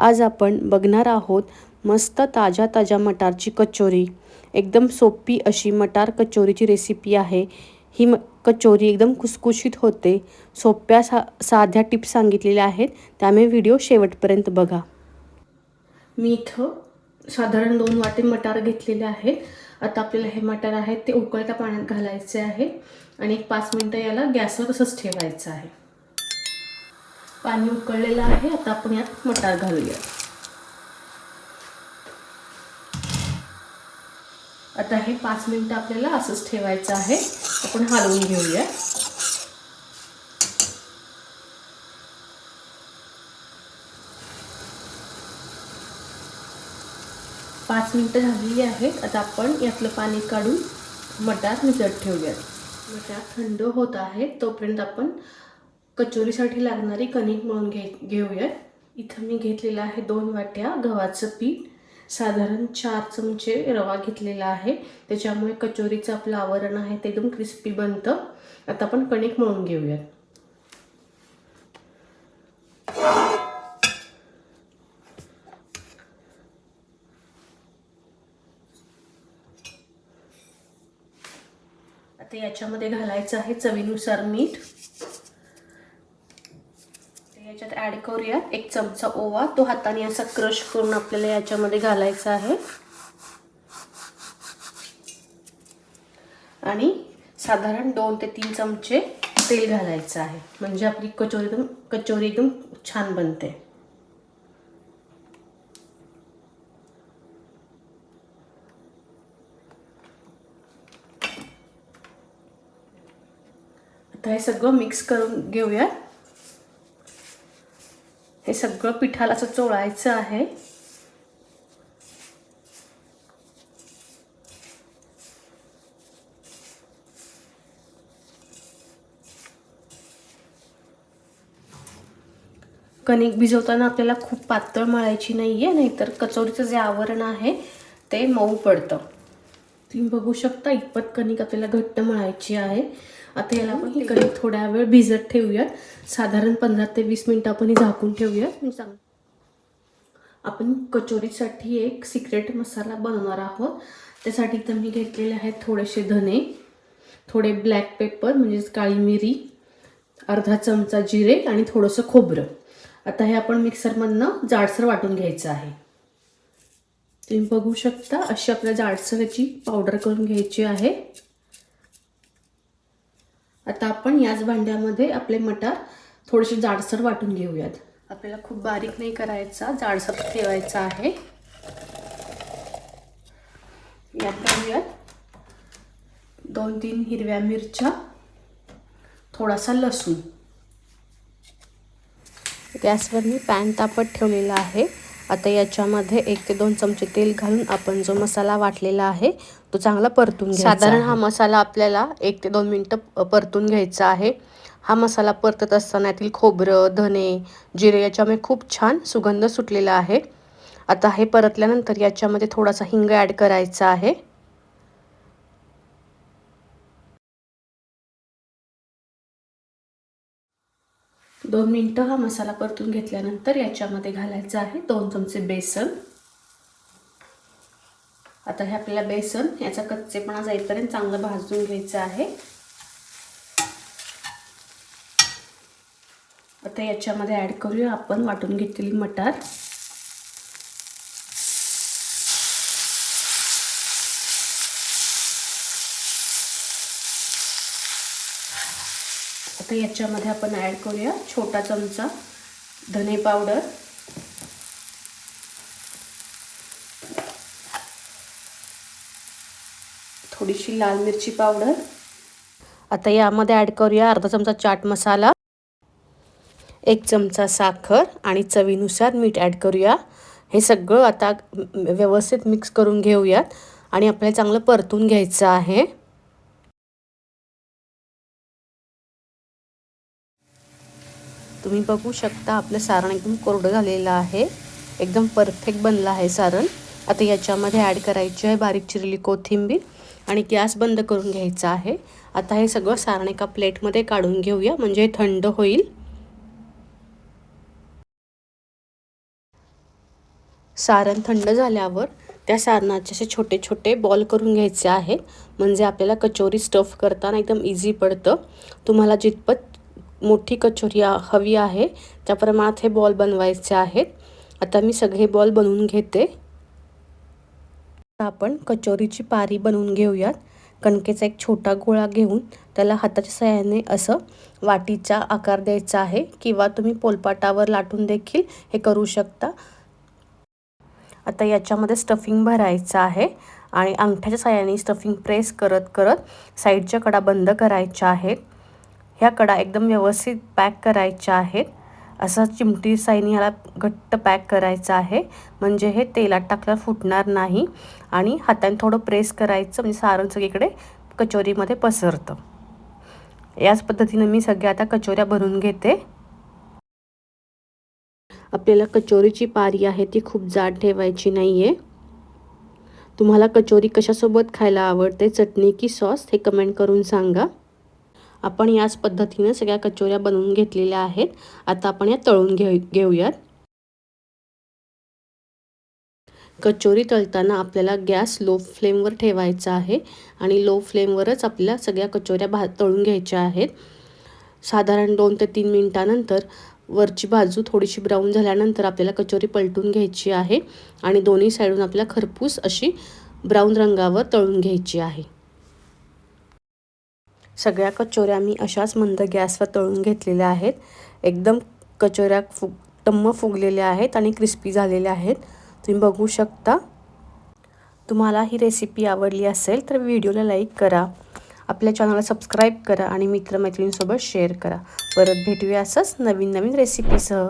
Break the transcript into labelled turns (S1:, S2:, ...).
S1: आज आपण बघणार आहोत मस्त ताज्या ताज्या मटारची कचोरी. एकदम सोपी अशी मटार कचोरीची रेसिपी आहे. ही म कचोरी एकदम कुसकुशीत होते. सोप्या सा साध्या टिप्स सांगितलेल्या आहेत. त्यामुळे व्हिडिओ शेवटपर्यंत बघा. मी इथं साधारण दोन वाटे मटार घेतलेले आहेत. आता आपल्याला हे मटार आहेत ते उकळत्या पाण्यात घालायचे आहे. आणि एक पाच मिनटं याला गॅसवर तसंच ठेवायचं आहे. पाणी उकळलेलं आहे. आता आपण यात मटार घालूया. आता हे पाच मिनटं आपल्याला असंच ठेवायचं आहे. आपण हलवून घेऊया. पाच मिनटं झालेली आहेत. आता आपण यातलं पाणी काढून मटार निजत ठेवूयात. मटार थंड होत आहे. तोपर्यंत आपण कचोरीसाठी लागणारी कणिक म्हणून घे घेऊयात. इथं मी घेतलेलं आहे दोन वाट्या गव्हाचं पीठ. साधारण चार चमचे रवा घेतलेला आहे. त्याच्यामुळे कचोरीचं आपलं आवरण आहे ते एकदम क्रिस्पी बनतं. आता आपण कणिक मळून घेऊयात. आता याच्यामध्ये घालायचं आहे चवीनुसार मीठ. ॲड करूया एक चमचा ओवा तो हाताने असा क्रश करून आपल्याला याच्यामध्ये घालायचा आहे. आणि साधारण दोन ते तीन चमचे तेल घालायचं आहे. म्हणजे आपली कचोरी एकदम कचोरी एकदम छान बनते. आता हे सगळं मिक्स करून घेऊया हे सगळं पिठाला असं चोळायचं आहे. कणिक भिजवताना आपल्याला खूप पातळ मळायची नाही आहे नाहीतर कचोरीचं जे आवरण आहे ते मऊ पडतं. तुम्ही बघू शकता इतपत कणिक आपल्याला घट्ट मळायची आहे. आता याला आपण कणिक थोड्या वेळ भिजत ठेवूयात. साधारण पंधरा ते वीस मिनटं आपण ही झाकून ठेवूयात. मी सांग आपण कचोरीसाठी एक सिक्रेट मसाला बनवणार आहोत. त्यासाठी तर मी घेतलेले आहेत थोडेसे धने थोडे ब्लॅक पेपर म्हणजेच काळी मिरी अर्धा चमचा जिरे आणि थोडंसं खोबरं. आता हे आपण मिक्सरमधनं जाडसर वाटून घ्यायचं आहे. तुम्ही बघू शकता अशी आपल्या जाडसर याची पावडर करून घ्यायची आहे. आता आपण याच भांड्यामध्ये आपले मटार थोडेसे जाडसर वाटून घेऊयात. आपल्याला खूप बारीक नाही करायचा जाडसर ठेवायचा आहे. यात घालूयात दोन तीन हिरव्या मिरच्या थोडासा लसूण. गॅसवर मी पॅन तापत ठेवलेला आहे. आता याच्यामध्ये एक ते दोन चमचे तेल घालून आपण जो मसाला वाटलेला आहे तो चांगला परतून साधारण हा मसाला आपल्याला एक ते दोन मिनटं परतून घ्यायचा आहे. हा मसाला परतत असताना यातील खोबरं धने जिरे याच्यामुळे खूप छान सुगंध सुटलेला आहे. आता हे परतल्यानंतर याच्यामध्ये थोडासा हिंग ॲड करायचा आहे. दोन मिनटं हा मसाला परतून घेतल्यानंतर याच्यामध्ये घालायचं आहे दोन चमचे बेसन. आता हे आपल्याला बेसन याचा कच्चेपणा जाईपर्यंत चांगलं भाजून घ्यायचं आहे. आता याच्यामध्ये ॲड करूया आपण वाटून घेतलेली मटार. आता याच्यामध्ये आपण ॲड करूया छोटा चमचा धने पावडर थोडीशी लाल मिरची पावडर आता यामध्ये ॲड करूया अर्धा चमचा चाट मसाला एक चमचा साखर आणि चवीनुसार मीठ ॲड करूया. हे सगळं आता व्यवस्थित मिक्स करून घेऊयात आणि आपल्याला चांगलं परतून घ्यायचं आहे. तुम्ही बघू शकता आपलं सारण एकदम कोरडं झालेलं आहे. एकदम परफेक्ट बनलं आहे सारण. आता याच्यामध्ये ॲड करायची आहे बारीक चिरली कोथिंबीर आणि गॅस बंद करून घ्यायचा आहे. आता हे सगळं सारण एका प्लेटमध्ये काढून घेऊया म्हणजे थंड होईल. सारण थंड झाल्यावर त्या सारणाचे असे छोटे छोटे बॉल करून घ्यायचे आहेत. म्हणजे आपल्याला कचोरी स्टफ करताना एकदम इझी पडतं. तुम्हाला जितपत मोठी कचोरी हवी आहे. त्या प्रमाणात हे बॉल बनवायचे आहेत. आता मी सगळे बॉल बनवून घेते. आपण कचोरीची पारी बनवून घेऊयात. कणकेचा एक छोटा गोळा घेऊन त्याला हाताच्या सहाय्याने असं वाटीचा आकार द्यायचा आहे किंवा तुम्ही पोलपाटावर लाटून देखील हे करू शकता. आता याच्यामध्ये स्टफिंग भरायचं आहे आणि अंगठ्याच्या सहाय्याने स्टफिंग प्रेस करत करत साईडच्या कडा बंद करायच्या आहेत. ह्या कडा एकदम व्यवस्थित पॅक करायच्या आहेत. असं चिमटी साईन ह्याला घट्ट पॅक करायचं आहे. म्हणजे हे तेलात टाकल्यावर फुटणार नाही आणि हाताने थोडं प्रेस करायचं म्हणजे सारण सगळीकडे कचोरीमध्ये पसरतं. याच पद्धतीनं मी सगळ्या आता कचोऱ्या भरून घेते. आपल्याला कचोरीची पारी आहे ती खूप जाड ठेवायची नाही आहे तुम्हाला कचोरी कशासोबत खायला आवडते चटणी की सॉस हे कमेंट करून सांगा. आपण याच पद्धतीनं सगळ्या कचोऱ्या बनवून घेतलेल्या आहेत. आता आपण या तळून घेऊ घेऊयात. कचोरी तळताना आपल्याला गॅस लो फ्लेमवर ठेवायचा आहे आणि लो फ्लेमवरच आपल्याला सगळ्या कचोऱ्या भा तळून घ्यायच्या आहेत. साधारण दोन ते तीन मिनटानंतर वरची बाजू थोडीशी ब्राऊन झाल्यानंतर आपल्याला कचोरी पलटून घ्यायची आहे आणि दोन्ही साईडून आपल्याला खरपूस अशी ब्राऊन रंगावर तळून घ्यायची आहे. सगळ्या कचोऱ्या मी अशाच मंद गॅसवर तळून घेतलेल्या आहेत. एकदम कचोऱ्या फुग टम्म फुगलेल्या आहेत आणि क्रिस्पी झालेल्या आहेत. तुम्ही बघू शकता. तुम्हाला ही रेसिपी आवडली असेल तर व्हिडिओला लाईक करा. आपल्या चॅनलला सबस्क्राईब करा आणि मित्रमैत्रिणींसोबत शेअर करा. परत भेटूया असंच नवीन नवीन रेसिपीसह